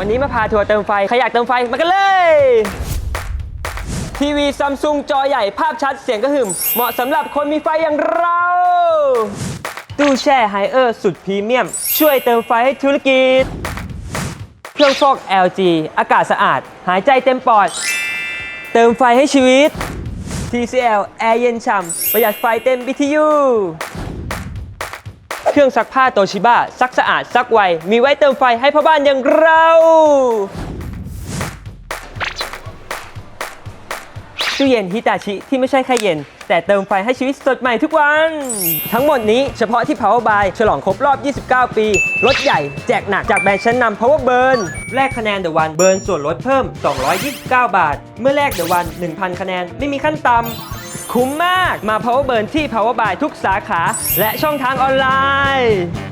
วันนี้มาพาทัวร์เติมไฟ ใครอยากเติมไฟ มากันเลย ทีวีซัมซุงจอใหญ่ภาพชัดเสียงกระหึ่ม เหมาะสำหรับคนมีไฟอย่างเรา ตู้แช่ไฮเออร์สุดพรีเมียม ช่วยเติมไฟให้ธุรกิจ เครื่องฟอก LG อากาศสะอาด หายใจเต็มปอด เติมไฟให้ชีวิต TCL แอร์เย็นฉ่ำประหยัดไฟเต็ม BTU เครื่องซักผ้าโตชิบะซักสะอาดซักไว มีไว้เติมไฟให้พ่อบ้านอย่างเรา ตู้เย็นฮิตาชิที่ไม่ใช่แค่เย็น แต่เติมไฟให้ชีวิตสดใหม่ทุกวัน ทั้งหมดนี้เฉพาะที่ Power Buy ฉลองครบรอบ 29 ปีลดใหญ่แจกหนักจากแบรนด์ชั้นนำ Power Burn แลกคะแนน The One เบิร์นส่วนลดเพิ่ม 229 บาท เมื่อแลก The One 1,000 คะแนนไม่มีขั้นต่ำ คุ้มมาก มา Power Burn ที่ Power by ทุกสาขา และช่องทางออนไลน์